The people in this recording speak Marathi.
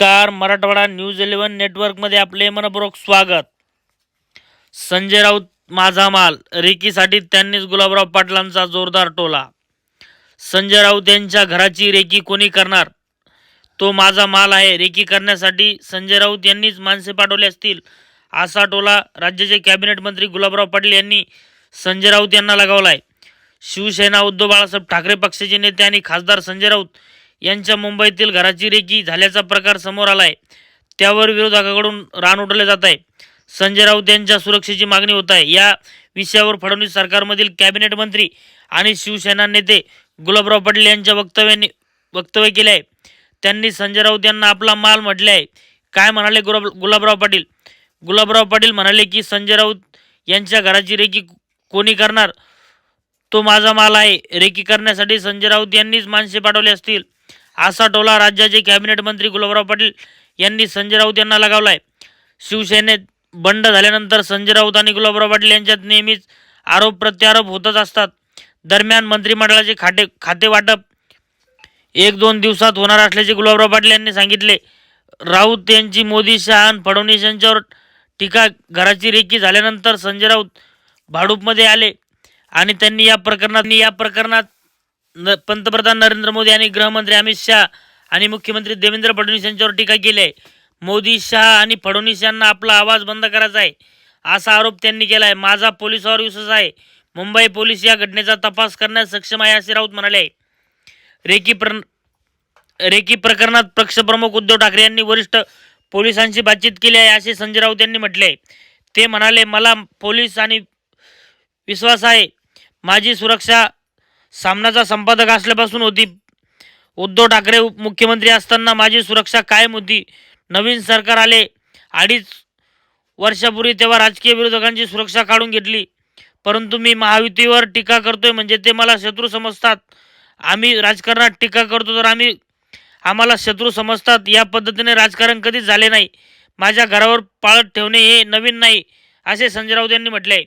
नमस्कार. मराठवाडा न्यूज इलेव्हन नेटवर्कमध्ये आपले मनपूर्वक स्वागत. संजय राऊत माझा माल रेकीसाठी त्यांनीच गुलाबराव पाटलांचा जोरदार टोला. संजय राऊत यांच्या घराची रेकी कोणी करणार? तो माझा माल आहे. रेकी करण्यासाठी संजय राऊत यांनीच माणसे पाठवले असतील असा टोला राज्याचे कॅबिनेट मंत्री गुलाबराव पाटील यांनी संजय राऊत यांना लगावला आहे शिवसेना उद्धव बाळासाहेब ठाकरे पक्षाचे नेते आणि खासदार संजय राऊत यांच्या मुंबईतील घराची रेकी झाल्याचा प्रकार समोर आला आहे त्यावर विरोधकाकडून रान उठवले जात आहे. संजय राऊत यांच्या सुरक्षेची मागणी होत आहे. या विषयावर फडणवीस सरकारमधील कॅबिनेट मंत्री आणि शिवसेना नेते गुलाबराव पाटील यांच्या वक्तव्याने वक्तव्य केले आहे. त्यांनी संजय राऊत यांना आपला माल म्हटले आहे. काय म्हणाले गुलाब गुलाबराव पाटील? गुलाबराव पाटील म्हणाले की संजय राऊत यांच्या घराची रेकी कोणी करणार? तो माझा माल आहे. रेकी करण्यासाठी संजय राऊत यांनीच माणसे पाठवले असतील. असा टोला राज्याचे कॅबिनेट मंत्री गुलाबराव पाटील यांनी संजय राऊत यांना लगावला आहे शिवसेनेत बंड झाल्यानंतर संजय राऊत आणि गुलाबराव पाटील यांच्यात नेहमीच आरोप प्रत्यारोप होतच असतात. दरम्यान मंत्रिमंडळाचे खाते खाते वाटप एक दोन दिवसात होणार असल्याचे गुलाबराव पाटील यांनी सांगितले. राऊत यांची मोदी शहा आणि फडणवीस यांच्यावर टीका घराची रेकी झाल्यानंतर संजय राऊत भाडूपमध्ये आले आणि त्यांनी या प्रकरणात या प्रकरणात न पंतप्रधान नरेंद्र मोदी आणि गृहमंत्री अमित शहा आणि मुख्यमंत्री देवेंद्र फडणवीस यांच्यावर टीका केली आहे. मोदी शहा आणि फडणवीस यांना आपला आवाज बंद करायचा आहे असा आरोप त्यांनी केला आहे. माझा पोलिसावर विश्वास आहे. मुंबई पोलीस या घटनेचा तपास करण्यास सक्षम आहे असे राऊत म्हणाले. रेकी प्र रेकी प्रकरणात पक्षप्रमुख उद्धव ठाकरे यांनी वरिष्ठ पोलिसांशी बातचीत केली आहे असे संजय राऊत यांनी म्हटले ते म्हणाले मला पोलीस आणि विश्वास आहे. माझी सुरक्षा सामनाचा संपादक असल्यापासून होती उद्धव ठाकरे मुख्यमंत्री असताना माझी सुरक्षा कायम होती. नवीन सरकार आले. अडीच वर्षापूर्वी तेव्हा राजकीय विरोधकांची सुरक्षा काढून घेतली. परंतु मी महायुतीवर टीका करतोय म्हणजे ते मला शत्रू समजतात. आम्ही राजकारणात टीका करतो तर आम्ही आम्हाला शत्रू समजतात. या पद्धतीने राजकारण कधीच झाले नाही. माझ्या घरावर पाळत ठेवणे हे नवीन नाही असे संजय राऊत यांनी म्हटले आहे.